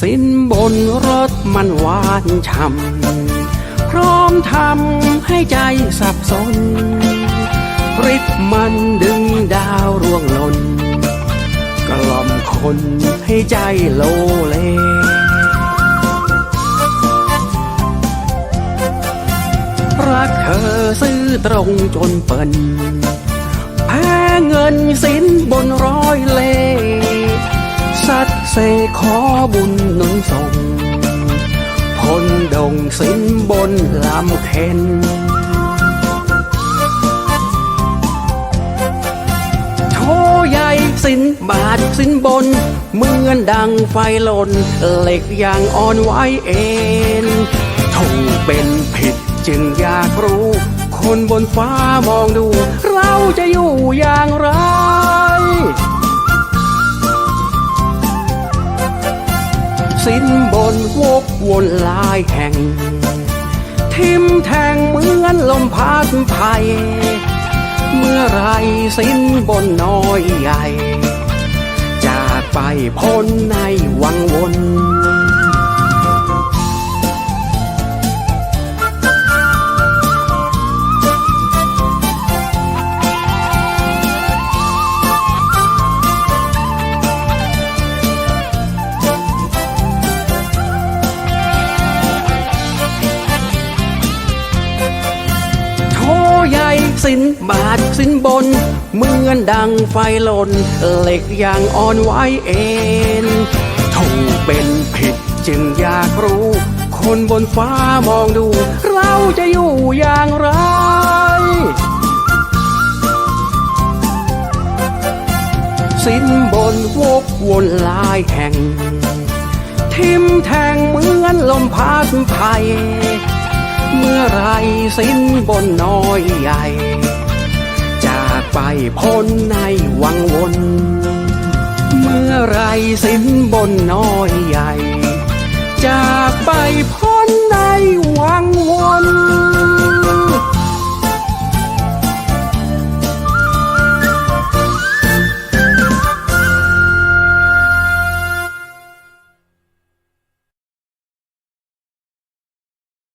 สินบนรถมันหวานช่ำพร้อมทำให้ใจสับสนริบมันดึงดาวร่วงหล่นกล่อมคนให้ใจโลเลรักเธอซื้อตรงจนเปินแพ้เงินสินบนร้อยเล สัดเซขอบุญหนุนส่งพลดงสินบนลำเข็นโชใหญ่สินบาทสินบน เมือนดังไฟลนเหล็กอย่างอ่อนไหวเอ็นถูกเป็นผิดจึงอยากรู้ คนบนฟ้ามองดู เราจะอยู่อย่างไร สินบนวกวนลายแห่ง ทิมแทงเหมือนลมพัดไทยเมื่อไรสิ้นบนน้อยใหญ่ จากไปพ้นในวังวน สินบาทสินบน เหมือนดังไฟหล่นเหล็กอย่างอ่อนไหวเอ็นถูกเป็นผิดจึงอยากรู้ คนบนฟ้ามองดู เราจะอยู่อย่างไรสินบนวกวนลายแห่ง ทิมแทงเหมือนลมพัดไผ่ สิ้นบนน้อยใหญ่ จากไปพ้นในวังวน เมื่อไรสิ้นบนน้อยใหญ่